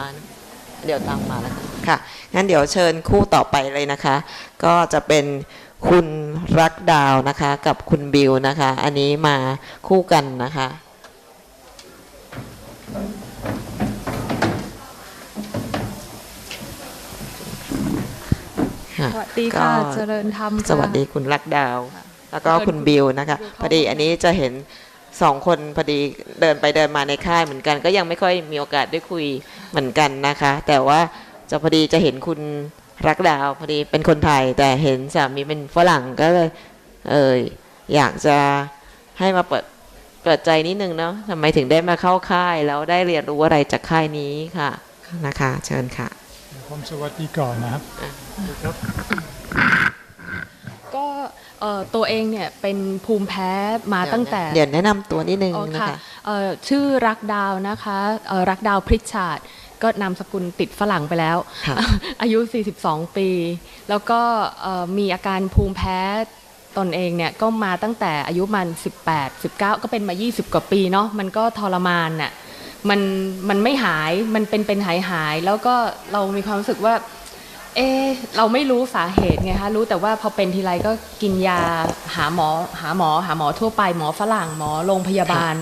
มานะเดี๋ยวตามมาแล้วกันค่ะ งั้นเดี๋ยวเชิญคู่ต่อไปเลยนะคะ ก็จะเป็นคุณรักดาวนะคะ กับคุณบิวนะคะ อันนี้มาคู่กันนะคะค่ะสวัสดีค่ะก็เจริญธรรมค่ะสวัสดีคุณรักดาว แล้วก็เชิญคุณบิวนะคะบิวเข้าพอดีอันนี้จะเห็น สองคนพอดีเดินไปเดินมาในค่ายเหมือนกัน ก็ยังไม่ค่อยมีโอกาสได้คุยเหมือนกันนะคะ แต่ว่าจะพอดีจะเห็นคุณรักดาวพอดีเป็นคนไทย แต่เห็นสามีเป็นฝรั่งก็เลยเอออยากจะให้มาเปิดเปิดใจนิดนึงเนาะทำไมถึงได้มาเข้าค่าย แล้วได้เรียนรู้อะไรจากค่ายนี้ค่ะนะคะ เชิญค่ะผมสวัสดีก่อนนะครับก็เอ่อ ตัวเองเนี่ยเป็นภูมิแพ้มาตั้งแต่ เดี๋ยวแนะนำตัวนิดนึงอ๋อนะค่ะคะเอ่อชื่อรักดาวนะคะเอ่อรักดาวพริชชาร์ดก็นามสกุลติดฝรั่งไปแล้วค่ะอายุ 42 ปี แล้วก็เอ่อมีอาการภูมิแพ้ตนเองเนี่ยก็มาตั้งแต่อายุมัน 18 19 ก็เป็นมา 20 กว่าปีเนาะมันก็ทรมานน่ะมันมันไม่หายมันเป็นเป็นหายหาย แล้วก็เรามีความรู้สึกว่า เอเราไม่รู้สาเหตุไงคะรู้แต่ว่าพอเป็นทีไรก็กินยาหาหมอหาหมอหาหมอทั่วไปหมอฝรั่งหมอโรงพยาบาล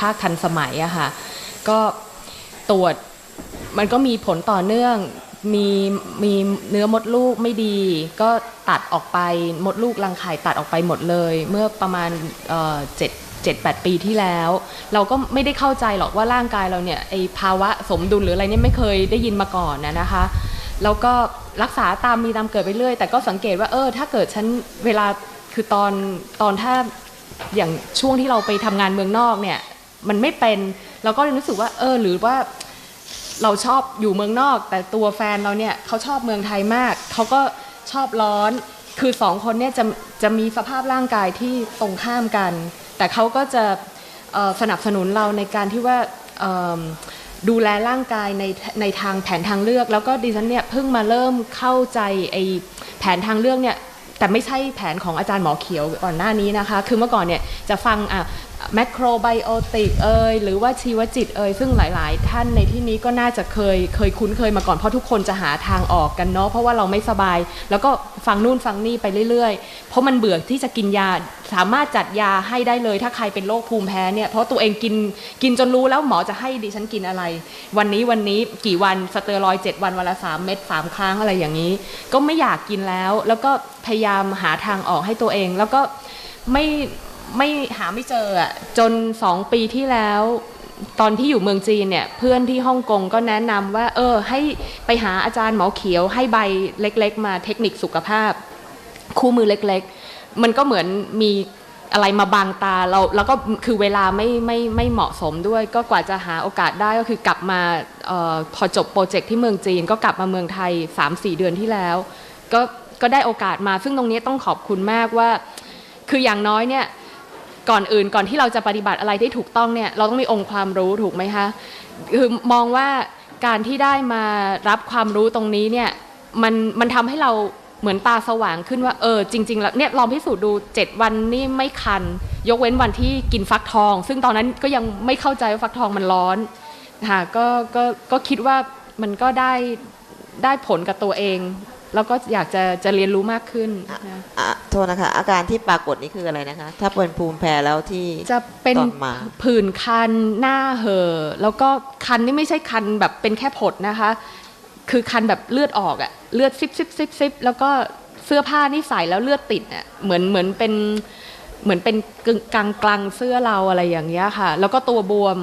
ภาคทันสมัยอะค่ะก็ตรวจมันก็มีผลต่อเนื่องมีมีเนื้อมดลูกไม่ดี ก็ตัดออกไปมดลูกรังไข่ตัดออกไปหมดเลย เมื่อประมาณเจ็ดเจ็ดแปดปีที่แล้ว เราก็ไม่ได้เข้าใจหรอกว่าร่างกายเราเนี่ยไอภาวะสมดุลหรืออะไรเนี่ยไม่เคยได้ยินมาก่อนนะนะคะ แล้วก็รักษาตามมีตามเกิดไปเรื่อย แต่ก็สังเกตว่าเออ ถ้าเกิดฉันเวลาคือตอนตอนถ้าอย่างช่วงที่เราไปทำงานเมืองนอกเนี่ย มันไม่เป็นเราก็เลยรู้สึกว่า เออ หรือว่าเราชอบอยู่เมืองนอก แต่ตัวแฟนเราเนี่ยเขาชอบเมืองไทยมากเขาก็ชอบร้อนคือสองคนเนี่ยจะจะมีสภาพร่างกายที่ตรงข้ามกัน แต่เขาก็จะสนับสนุนเราในการที่ว่า ดูแลร่างกายในในทางแผนทางเลือก แล้วก็ดิฉันเนี่ยเพิ่งมาเริ่มเข้าใจไอแผนทางเลือกเนี่ยแต่ไม่ใช่แผนของอาจารย์หมอเขียวก่อนหน้านี้นะคะ คือเมื่อก่อนเนี่ยจะฟังอะ แมคโครไบโอติกเอยหรือว่าชีวจิตเอยซึ่งหลาย ๆ ท่านในที่นี้ก็น่าจะเคยเคยคุ้นเคยมาก่อนเพราะทุกคนจะหาทางออกกันเนาะเพราะว่าเราไม่สบาย แล้วก็ฟังนู่นฟังนี่ไปเรื่อย ๆ เพราะมันเบื่อที่จะกินยาสามารถจัดยาให้ได้เลย ถ้าใครเป็นโรคภูมิแพ้เนี่ยเพราะตัวเองกินกินจนรู้แล้วหมอจะให้ดิฉันกินอะไร วันนี้วันนี้กี่วันสเตียรอยด์เจ็ดวันวันละสามเม็ดสามครั้งอะไรอย่างนี้ ก็ไม่อยากกินแล้ว แล้วก็พยายามหาทางออกให้ตัวเองแล้วก็ไม่ ไม่หาไม่เจออะจนสองปีที่แล้ว ตอนที่อยู่เมืองจีนเนี่ยเพื่อนที่ฮ่องกงก็แนะนำว่า เออ ให้ไปหาอาจารย์หมอเขียว ให้ใบเล็ก ๆ มาเทคนิคสุขภาพ คู่มือเล็ก ๆ มันก็เหมือนมีอะไรมาบังตาเราแล้วก็คือเวลาไม่ไม่ไม่เหมาะสมด้วย ก็กว่าจะหาโอกาสได้ก็คือกลับมาออพอจบโปรเจกต์ที่เมืองจีน ก็กลับมาเมืองไทย 3-4 เดือนที่แล้ว ก็ก็ได้โอกาสมาซึ่งตรงนี้ต้องขอบคุณมากว่า คืออย่างน้อยเนี่ย ก่อนอื่นก่อนที่เราจะปฏิบัติอะไรได้ถูกต้องเนี่ยเราต้องมีองค์ความรู้ถูกไหมคะคือมองว่าการที่ได้มารับความรู้ตรงนี้เนี่ยมันมันทำให้เราเหมือนตาสว่างขึ้นว่าเออจริง ๆ แล้วเนี่ยลองพิสูจน์ดู 7 วันนี่ไม่คัน ยกเว้นวันที่กินฟักทอง ซึ่งตอนนั้นก็ยังไม่เข้าใจว่าฟักทองมันร้อนค่ะก็ก็ก็คิดว่ามันก็ได้ได้ผลกับตัวเอง แล้วก็อยากจะจะเรียนรู้มากขึ้นนะอะโทษนะคะ อาการที่ปรากฏนี่คืออะไรนะคะ ถ้าเป็นภูมิแพ้แล้วที่จะเป็นตอนมา ผื่นคันหน้าเห่อแล้วก็คันนี่ไม่ใช่คันแบบเป็นแค่ผดนะคะ คือคันแบบเลือดออกอะเลือดซิบซิบซิบซิบแล้วก็เสื้อผ้านี่ใส่แล้วเลือดติดอะเหมือนเหมือนเป็นเหมือนเป็นกึ่งกลางกลางเสื้อเราอะไรอย่างเงี้ยค่ะ แล้วก็ตัวบวม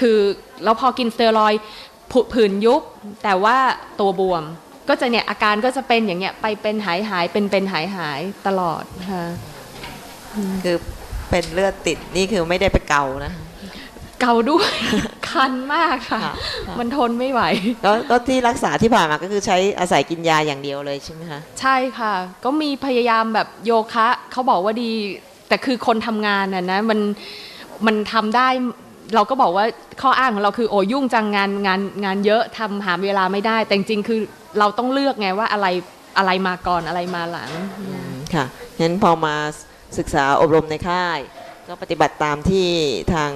คือแล้วพอกินสเตียรอยด์ผุผื่นยุบแต่ว่าตัวบวม ก็จะเนี่ยอาการก็จะเป็นอย่างเงี้ยไปเป็นหายหายเป็นเป็นหายหายตลอดค่ะคือเป็นเลือดติดนี่คือไม่ได้ไปเกานะเกาด้วยคันมากค่ะค่ะค่ะมันทนไม่ไหวก็ก็ที่รักษาที่ผ่านมาก็คือใช้อาศัยกินยาอย่างเดียวเลยใช่ไหมคะใช่ค่ะ ก็มีพยายามแบบโยคะเขาบอกว่าดี แต่คือคนทำงานน่ะนะมันมันทำได้ เราก็บอกว่าข้ออ้างของเราคือโอ้ยุ่งจังงานงานงานเยอะทำหาเวลาไม่ได้ แต่จริงๆคือเราต้องเลือกไงว่าอะไรอะไรมาก่อนอะไรมาหลังค่ะงั้นพอมาศึกษาอบรมในค่าย ก็ปฏิบัติตามที่ทาง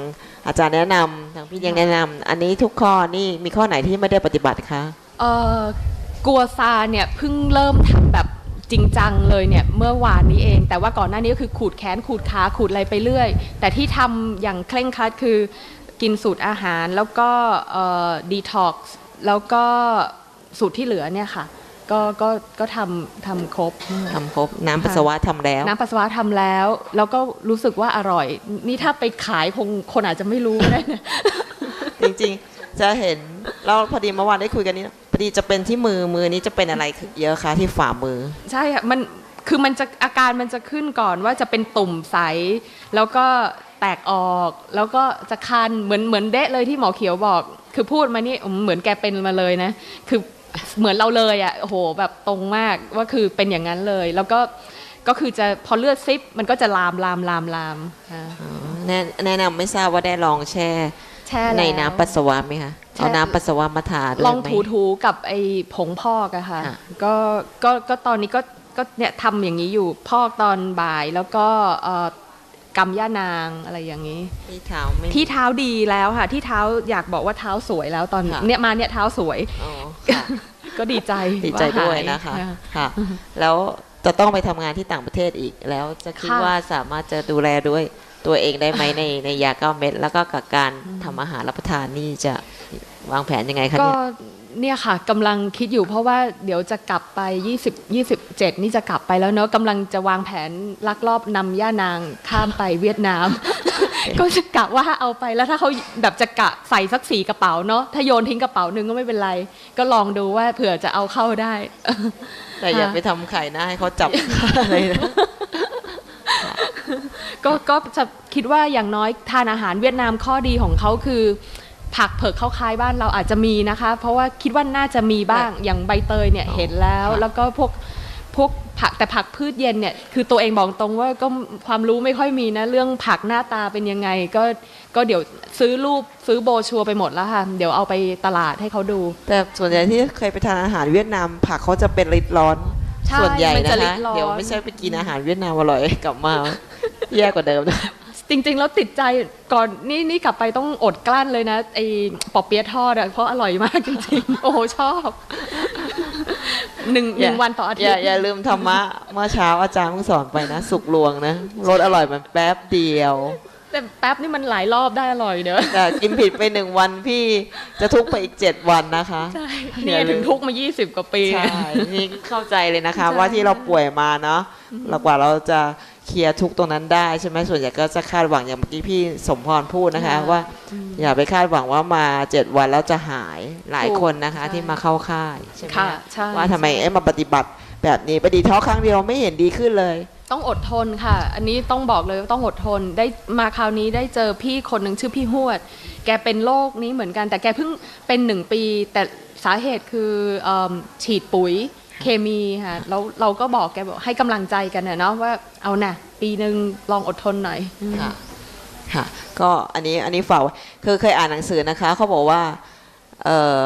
อาจารย์แนะนำทางพี่ยังแนะนำอันนี้ทุกข้อนี่มีข้อไหนที่ไม่ได้ปฏิบัติคะเอ่อกัวซาเนี่ยเพิ่งเริ่มทำแบบ จริงจังเลยเนี่ยเมื่อวานนี้เอง แต่ว่าก่อนหน้านี้ก็คือขูดแขนขูดขาขูดอะไรไปเรื่อย แต่ที่ทำอย่างเคร่งครัดคือกินสูตรอาหารแล้วก็ดีท็อกซ์แล้วก็สูตรที่เหลือเนี่ยค่ะ ก็ก็ก็ทำทำครบทำครบ น้ำปัสสาวะทำแล้ว น้ำปัสสาวะทำแล้ว แล้วก็รู้สึกว่าอร่อย นี่ถ้าไปขายคงคนอาจจะไม่รู้ก็ได้นะจริงๆ จะเห็นเราพอดีเมื่อวานได้คุยกันนี้พอดีจะเป็นที่มือมือนี้จะเป็นอะไรเยอะคะที่ฝ่ามือ ใช่ค่ะมันคือมันจะอาการมันจะขึ้นก่อนว่าจะเป็นตุ่มใส แล้วก็แตกออกแล้วก็จะคันเหมือนเหมือนเดะเลยที่หมอเขียวบอก คือพูดมานี่อืมเหมือนแกเป็นมาเลยนะ คือเหมือนเราเลยอะโอ้โหแบบตรงมากว่าคือเป็นอย่างนั้นเลย แล้วก็ก็คือจะพอเลือดซิปมันก็จะลามลามลามลามค่ะแนะแนะนำไม่ทราบว่าได้ลองแช่ แช่ในแล้วน้ำปัสสาวะไหมคะแช่เอาน้ำปัสสาวะมาทาด้วยลองไหมถูๆกับไอ้ผงพอกอะค่ะค่ะก็ก็ก็ตอนนี้ก็ก็เนี่ยทำอย่างนี้อยู่พอกตอนบ่ายแล้วก็เอ่อกำย่านางอะไรอย่างนี้ ที่เท้าไม่ที่เท้าดีแล้วค่ะ ที่เท้าอยากบอกว่าเท้าสวยแล้วตอนค่ะเนี่ยมาเนี่ยเท้าสวยอ๋อค่ะก็ดีใจดีใจด้วยาหานะคะค่ะ แล้วจะต้องไปทำงานที่ต่างประเทศอีกแล้วจะคิดค่ะว่าสามารถจะดูแลด้วย ตัวเองได้ไหมในในยาเก้าเม็ดแล้วก็กับการทำอาหารรับประทานนี่จะวางแผนยังไงคะก็เนี่ยเนี่ยค่ะกำลังคิดอยู่เพราะว่าเดี๋ยวจะกลับไป 20 27 นี่จะกลับไปแล้วเนอะกำลังจะวางแผนลักลอบนำย่านางข้ามไปเวียดนาม ก็จะกะว่าเอาไปแล้วถ้าเขาแบบจะกะใส่สักสีกระเป๋าเนาะถ้าโยนทิ้งกระเป๋าหนึ่งก็ไม่เป็นไร ก็ลองดูว่าเผื่อจะเอาเข้าได้ แต่อย่าค่ะไปทำไข่นะให้เขาจับอะไรนะ ก็ก็จะคิดว่าอย่างน้อยทานอาหารเวียดนามข้อดีของเขาคือ ผักเผือกเข้าคล้ายบ้านเราอาจจะมีนะคะ เพราะว่าคิดว่าน่าจะมีบ้างอย่างใบเตยเนี่ยอ๋อเห็นแล้วค่ะแล้วก็พวกพวกผักแต่ผักพืชเย็นเนี่ยคือตัวเองบอกตรงว่าก็ความรู้ไม่ค่อยมีนะ เรื่องผักหน้าตาเป็นยังไง ก็ก็เดี๋ยวซื้อรูปซื้อโบรชัวร์ไปหมดแล้วค่ะ เดี๋ยวเอาไปตลาดให้เขาดู แต่ส่วนใหญ่ที่เคยไปทานอาหารเวียดนาม ผักเขาจะเป็นริดร้อนใช่ส่วนใหญ่มันนะจะริคะดร้อนเดี๋ยวไม่ใช่ไปกินอาหารเวียดนามอร่อยกลับมา แย่กว่าเดิมนะจริงๆ แล้วติดใจก่อนนี่นี่กลับไปต้องอดกลั้นเลยนะไอ้ปอเปี๊ยะทอดอะเพราะอร่อยมากจริงๆ โอ้โหชอบหนึ่งหนึ่งวันต่ออาทิอตย่าย์ อย่าลืมธรรมะเมื่อเช้าอาจารย์เพิ่งสอนไปนะ สุกลวงนะรสอร่อยมันแป๊บเดียว แต่แป๊บนี่มันหลายรอบได้อร่อยเนอะแต่กินผิดไปหนึ่งวันพี่จะทุกข์ไปอีกเจ็ดวันนะคะใช่อนี่ย่าลืมถึงทุกข์มา20กว่าปีใช่นี่เข้าใจเลยนะคะใช่ว่าที่เราป่วยมาเนาะเรากว่าเราจะ เคลียร์ทุกข์ตรงนั้นได้ใช่ไหมส่วนใหญ่ก็จะคาดหวังอย่างเมื่อกี้พี่สมพรพูดนะคะ ว่าอย่าไปคาดหวังว่ามาเจ็ดวันแล้วจะหายหลายคนนะคะ ที่มาเข้าค่ายใช่ไหมค่ะใช่ว่าทำไมใช่เอ๊ะมาปฏิบัติแบบนี้ไปดีท้อครั้งเดียวไม่เห็นดีขึ้นเลย ต้องอดทนค่ะ อันนี้ต้องบอกเลยว่าต้องอดทนได้มาคราวนี้ได้เจอพี่คนหนึ่งชื่อพี่หวด แกเป็นโรคนี้เหมือนกัน แต่แกเพิ่งเป็นหนึ่งปี แต่สาเหตุคือเอมฉีดปุ๋ย เคมีค่ะแล้วเราก็บอกแกบอกให้กำลังใจกันนะเนาะว่าเอานะปีหนึ่งลองอดทนหน่อยค่ะค่ะก็อันนี้อันนี้ฝากไว้คือเคยอ่านหนังสือนะคะเขาบอกว่าเอ่อ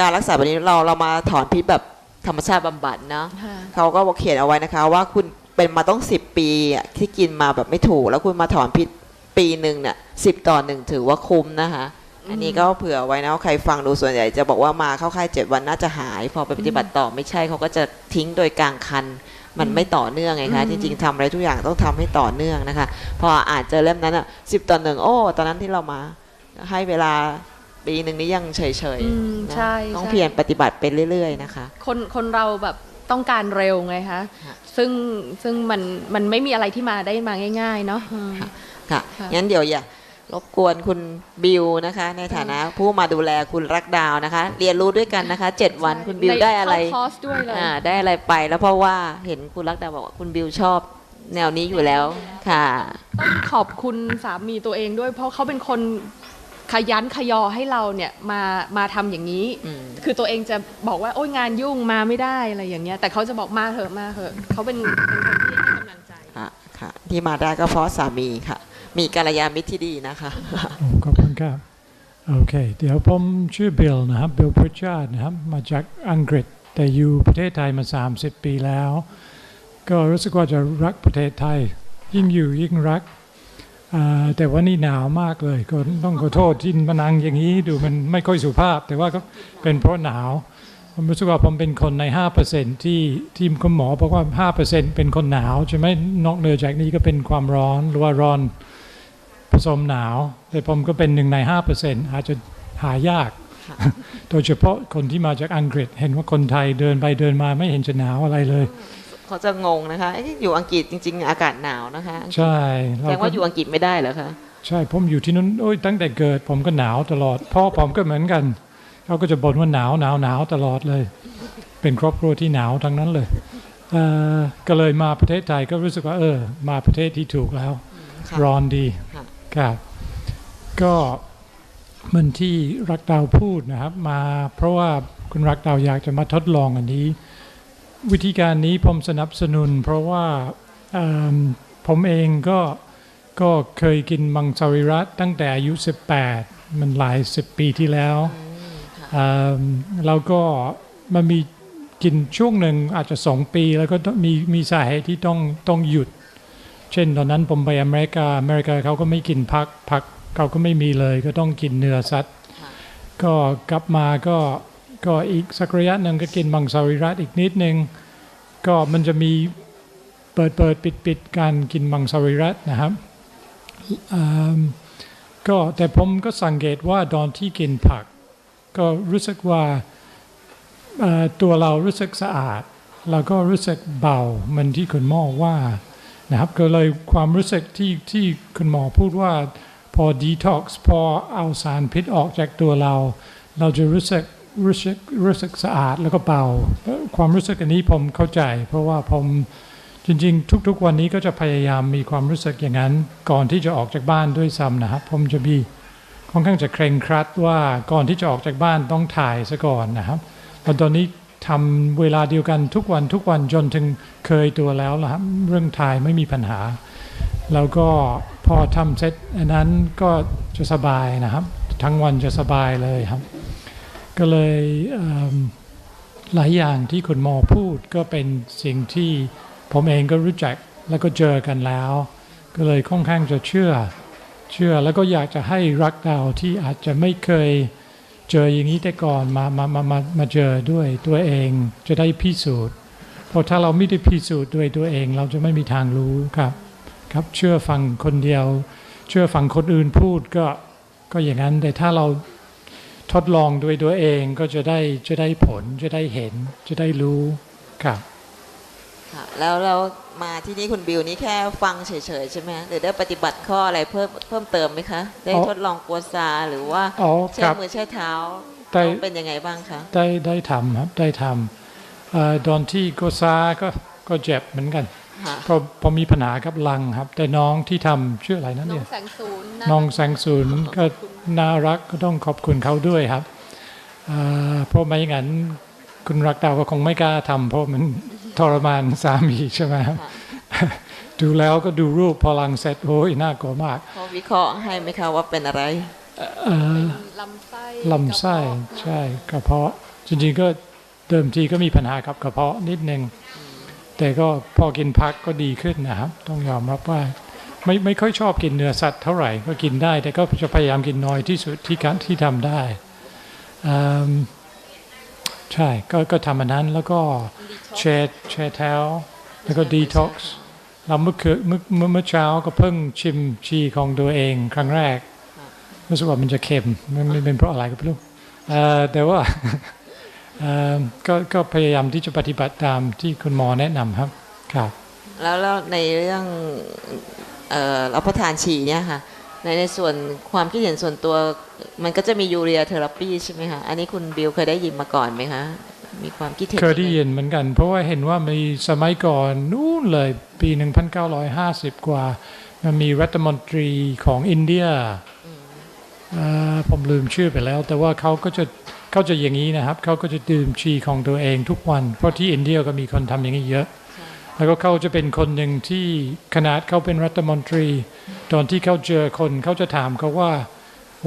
การรักษาแบบนี้เราเรามาถอนพิษแบบธรรมชาติบำบัดเนาะค่ะเขาก็บอกเขียนเอาไว้นะคะ ว่าคุณเป็นมาต้องสิบปีอะที่กินมาแบบไม่ถูก แล้วคุณมาถอนพิษปีหนึ่งเนี่ยสิบต่อหนึ่งถือว่าคุ้มนะคะ อันนี้ก็เผื่อไว้นะว่าใครฟังดูส่วนใหญ่จะบอกว่ามาเข้าค่ายเจ็ดวันน่าจะหาย พอไปปฏิบัติต่อไม่ใช่เขาก็จะทิ้งโดยกลางคัน มันไม่ต่อเนื่องไงคะอืมจริงๆทำอะไรทุกอย่างต้องทำให้ต่อเนื่องนะคะ พออ่านเจอเล่มนั้นอะสิบต่อหนึ่งโอ้ ตอนนั้นที่เรามาให้เวลาปีหนึ่งนี้ยังเฉยอืมๆนะใช่ต้องใช่เพียรปฏิบัติไปเรื่อย ๆ นะคะ คนคนเราแบบต้องการเร็วไงคะค่ะซึ่งซึ่งมันมันไม่มีอะไรที่มาได้มาง่าย ๆ เนาะอืมค่ะค่ะค่ะงั้นเดี๋ยวอย่า รบกวนคุณบิวนะคะ ในฐานะผู้มาดูแลคุณรักดาวนะคะ เรียนรู้ด้วยกันนะคะเจ็ดวันคุณบิวในได้อะไรเข้าคอร์สด้วยเลย อ่าได้อะไรไป แล้วเพราะว่าเห็นคุณรักดาวบอกว่าคุณบิวชอบแนวนี้อยู่แล้วค่ะ ต้องขอบคุณสามีตัวเองด้วย เพราะเขาเป็นคนขยันขยอให้เราเนี่ยมามาทำอย่างนี้ อืม คือตัวเองจะบอกว่าโอ้ยงานยุ่งมาไม่ได้อะไรอย่างเงี้ย แต่เขาจะบอกมาเถอะมาเถอะเขาเป็นเป็นคนที่ให้กำลังใจค่ะค่ะ ที่มาได้ก็เพราะสามีค่ะ มีกัลยาณมิตรที่ดีนะคะขอบคุณครับโอเค เดี๋ยวผมชื่อบิลนะครับบิลพริชาร์ดนะครับ มาจากอังกฤษแต่อยู่ประเทศไทยมา 30 ปีแล้ว ก็รู้สึกว่าจะรักประเทศไทย ยิ่งอยู่ยิ่งรัก แต่ว่านี่หนาวมากเลย ก็ต้องขอโทษที่มานั่งอย่างนี้ดูมันไม่ค่อยสุภาพ แต่ว่าก็เป็นเพราะหนาวผมรู้สึกว่าผมเป็นคนใน 5%ที่ที่คุณหมอบอกว่า 5%เป็นคนหนาวใช่ไหมนอกเหนือจากนี้ก็เป็นความร้อนหรือว่าร้อน สมหนาว แต่ผมก็เป็นหนึ่งใน 5%อาจจะหายาก โดยเฉพาะคนที่มาจากอังกฤษ เห็นว่าคนไทยเดินไปเดินมาไม่เห็นจะหนาวอะไรเลย เขาจะงงนะคะเอ๊ะอยู่อังกฤษจริง ๆ อากาศหนาวนะคะ ใช่แสเราดงก็ว่าอยู่อังกฤษไม่ได้เหรอคะใช่ผมอยู่ที่นู้นโอ้ยตั้งแต่เกิด ผมก็หนาวตลอดพ่อผมก็เหมือนกันเขาก็จะบ่นว่าหนาวหนาวหนาวตลอดเลย เป็นครอบครัวที่หนาวทั้งนั้นเลยเอ่อก็เลยมาประเทศไทยก็รู้สึกว่าเออ มาประเทศที่ถูกแล้วค่ะร้อนดี ค่ะครับก็เหมันที่รักดาวพูดนะครับ มาเพราะว่าคุณรักดาวอยากจะมาทดลองอันนี้ วิธีการนี้ผมสนับสนุน เพราะว่าเอิ่มผมเองก็ก็เคยกินมังสวิรัตตั้งแต่อายุ 18 มันหลายสิบปีที่แล้วเอ่อแล้วก็มันมีกินช่วงหนึ่งอาจจะสองปี แล้วก็ต้องมีมีสาเหตุที่ต้องต้องหยุด เช่น ตอนนั้นผมไปอเมริกาอเมริกาเขาก็ไม่กินผักผักเขาก็ไม่มีเลย ก็ต้องกินเนื้อสัตว์ค่ะก็กลับมาก็ก็อีกสักระยะหนึ่งก็กินมังสวิรัตอีกนิดนึงก็มันจะมีเปิดเปิดปิดปิดการกินมังสวิรัตนะครับอืมก็แต่ผมก็สังเกตว่าตอนที่กินผัก ก็รู้สึกว่าเอ่อตัวเรารู้สึกสะอาด แล้วก็รู้สึกเบาเหมันที่คุณหมอว่า นะครับก็เลยความรู้สึกที่ที่คุณหมอพูดว่าพอดีท็อกซ์พอเอาสารพิษออกจากตัวเรา เราจะรู้สึกรู้สึกรู้สึกสะอาดแล้วก็เบาความรู้สึกอันนี้ผมเข้าใจ เพราะว่าผมจริงๆ ทุกๆ วันนี้ก็จะพยายามมีความรู้สึกอย่างนั้น ก่อนที่จะออกจากบ้านด้วยซ้ำนะครับ ผมจะมีค่อนข้างจะเคร่งครัดว่าก่อนที่จะออกจากบ้านต้องถ่ายซะก่อนนะครับแล้วตอนนี้ ทำเวลาเดียวกันทุกวันทุกวันจนถึงเคยตัวแล้วละครับเรื่องถ่ายไม่มีปัญหา แล้วก็พอทำเสร็จอันนั้นก็จะสบายนะครับ ทั้งวันจะสบายเลยครับ ก็เลยเหลายอย่างที่คุณหมอพูดก็เป็นสิ่งที่ผมเองก็รู้จักแล้วก็เจอกันแล้ว ก็เลยค่อนข้างจะเชื่อ เชื่อแล้วก็อยากจะให้รักดาวที่อาจจะไม่เคย เจออย่างนี้แต่ก่อนมามามามามาเจอด้วยตัวเองจะได้พิสูจน์เพราะถ้าเราไม่ได้พิสูจน์ด้วยตัวเอง เราจะไม่มีทางรู้ครับ ครับเชื่อฟังคนเดียว เชื่อฟังคนอื่นพูดก็ก็อย่างนั้นแต่ถ้าเราทดลองด้วยตัวเองก็จะได้จะได้ผลจะได้เห็นจะได้รู้ครับ ค่ะแล้วเรามาที่นี่คุณบิวนี่แค่ฟังเฉยๆใช่ไหมคะหรือได้ปฏิบัติข้ออะไรเพิ่มเพิ่มเติมไหมคะ ได้อ๋อทดลองกัวซาหรือว่าอ๋อใช้ครับมือใช้เท้าได้เป็นยังไงบ้างคะได้ได้ทำครับได้ทำเอ่อตอนที่โกซาก็ก็เจ็บเหมือนกันค่ะก็พอมีปัญหากับลังครับ แต่น้องที่ทำชื่ออะไรนั่นน้อเนี่งยแสงศูนย์น้องแสงศูนย์ก็น่ารักก็ต้องขอบคุณเขาด้วยครับเอ่อเพราะไม่อย่างนั้นคุณรักดาวก็คงไม่กล้าทำเพราะมัน ทรมานสามีใช่ไหมครับดูแล้วก็ดูรูปพอลังเสร็จโอ้ยน่ากลัวมากเขาวิเคราะห์ให้ไหมคะว่าเป็นอะไรเอ่อลำไส้ลำไส้ใช่กระเพาะ จริงๆก็เดิมทีก็มีปัญหากับกระเพาะนิดนึง แต่ก็พอกินพักก็ดีขึ้นนะครับ ต้องยอมรับว่า ไม่ไม่ค่อยชอบกินเนื้อสัตว์เท่าไหร่ก็กินได้ แต่ก็จะพยายามกินน้อยที่สุดที่การที่ทำได้อืม ใช่ก็ก็ทำอันนั้นแล้วก็แชร์แชร์เท้าแล้วก็ดีท็อกซ์เราเมื่อคืนเมื่อเมื่อเช้าก็เพิ่งชิมชีของตัวเองครั้งแรกรู้สึกว่ามันจะเค็มมันมันเป็นเพราะอะไรก็ไม่รู้แต่ว่าก็ก็พยายามที่จะปฏิบัติตามที่คุณหมอแนะนำครับครับ แล้วแล้วในเรื่องเอ่อรับประทานฉี่เนี่ยค่ะ ในในส่วนความคิดเห็นส่วนตัว มันก็จะมียูเรียเทอราปีใช่ไหมคะอันนี้คุณบิวเคยได้ยินมาก่อนไหมคะมีความคิดเห็นเคยได้งงยินเหมือนกัน เพราะว่าเห็นว่ามีสมัยก่อนนู่นเลยปี 1950 กว่า มันมีรัฐมนตรีของอินเดียเอ่อผมลืมชื่อไปแล้ว แต่ว่าเขาก็จะเขาจะอย่างนี้นะครับเขาก็จะดื่มชีของตัวเองทุกวัน เพราะที่อินเดียก็มีคนทำอย่างนี้เยอะ แล้วก็เขาจะเป็นคนหนึ่งที่ขนาดเขาเป็นรัฐมนตรี ตอนที่เขาเจอคนเขาจะถามเขาว่า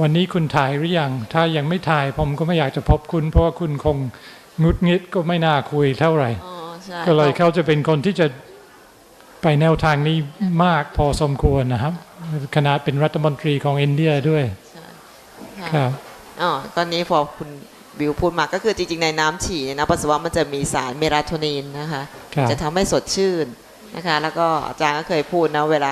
วันนี้คุณถ่ายหรือยัง ถ้ายังไม่ถ่ายผมก็ไม่อยากจะพบคุณ เพราะว่าคุณคงงุดงิดก็ไม่น่าคุยเท่าไหร่อ๋อใช่ก็เลยเขาจะเป็นคนที่จะไปแนวทางนี้มากพอสมควรนะครับขนาดเป็นรัฐมนตรีของอินเดียด้วยค่ะครับอ๋อตอนนี้พอคุณบิวพูดมาก็คือจริงๆในน้ำฉี่เนี่ยนะปัสสาวะมันจะมีสารเมลาโทนินนะคะครับจะทำให้สดชื่นนะคะ แล้วก็อาจารย์ก็เคยพูดนะเวลา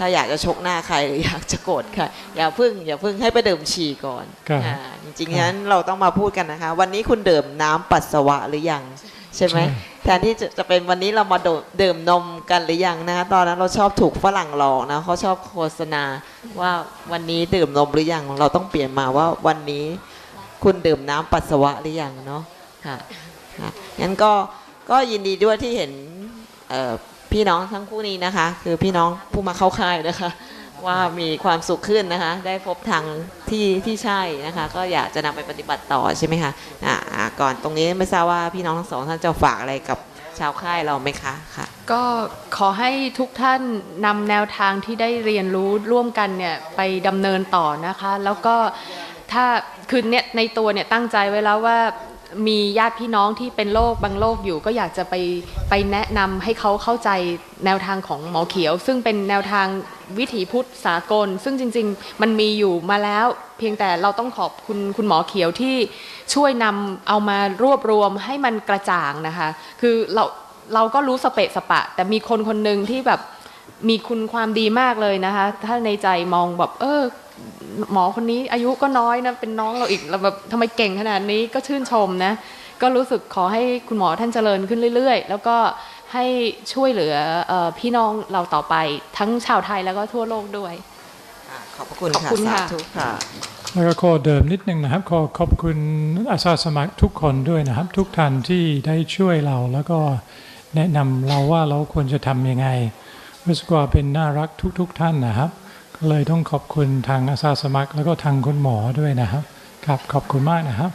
ถ้าอยากจะชกหน้าใครหรืออยากจะโกรธใครอย่าพึ่งอย่าพึ่งให้ไปดื่มฉี่ก่อนครับอ่าจริงๆงั้นเราต้องมาพูดกันนะคะ วันนี้คุณดื่มน้ำปัสสาวะหรือยังใช่ไหมใช่แทนที่จะจะเป็นวันนี้เรามาดื่มดื่มนมกันหรือยังนะคะตอนนั้นเราชอบถูกฝรั่งหลอกนะเขาชอบโฆษณาว่าวันนี้ดื่มนมหรือยังเราต้องเปลี่ยนมาว่าวันนี้คุณดื่มน้ำปัสสาวะหรือยังเนาะค่ะค่ะงั้นก็ก็ยินดีด้วยที่เห็นเอ่อ พี่น้องทั้งคู่นี้นะคะ คือพี่น้องผู้มาเข้าค่ายนะคะ ว่ามีความสุขขึ้นนะคะ ได้พบทางที่ที่ใช่นะคะ ก็อยากจะนำไปปฏิบัติต่อใช่ไหมคะอ่าก่อนตรงนี้ไม่ทราบว่าพี่น้องทั้งสองท่านจะฝากอะไรกับชาวค่ายเราไหมคะค่ะ ก็ขอให้ทุกท่านนำแนวทางที่ได้เรียนรู้ร่วมกันเนี่ยไปดำเนินต่อนะคะ แล้วก็ถ้าคือเนี่ยในตัวเนี่ยตั้งใจไว้แล้วว่า มีญาติพี่น้องที่เป็นโรคบางโรคอยู่ ก็อยากจะไปไปแนะนำให้เขาเข้าใจแนวทางของหมอเขียว ซึ่งเป็นแนวทางวิถีพุทธสากล ซึ่งจริง ๆ มันมีอยู่มาแล้ว เพียงแต่เราต้องขอบคุณคุณหมอเขียวที่ช่วยนำเอามารวบรวมให้มันกระจ่างนะคะ คือเราเราก็รู้สเปะสปะ แต่มีคนคนหนึ่งที่แบบมีคุณความดีมากเลยนะคะ ถ้าในใจมองแบบเออ หมอคนนี้อายุก็น้อยนะเป็นน้องเราอีกเราแบบทำไมเก่งขนาดนี้ก็ชื่นชมนะ ก็รู้สึกขอให้คุณหมอท่านเจริญขึ้นเรื่อย ๆ แล้วก็ให้ช่วยเหลือเออพี่น้องเราต่อไปทั้งชาวไทยแล้วก็ทั่วโลกด้วยค่ะขอบพระคุณขอบค่ะคุณสาค่ะธุค่ะแล้วก็ขอเดิมนิดนึงนะครับขอขอบคุณอาสาสมัครทุกคนด้วยนะครับ ทุกท่านที่ได้ช่วยเราแล้วก็แนะนำเราว่าเราควรจะทำยังไงรู้สึกว่าเป็นน่ารักทุกๆท่านนะครับก็ เลยต้องขอบคุณทางอาสาสมัคร แล้วก็ทางคุณหมอด้วยนะครับ ครับขอบคุณมากนะครับ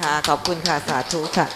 ค่ะ ขอบคุณค่ะ สาธุค่ะ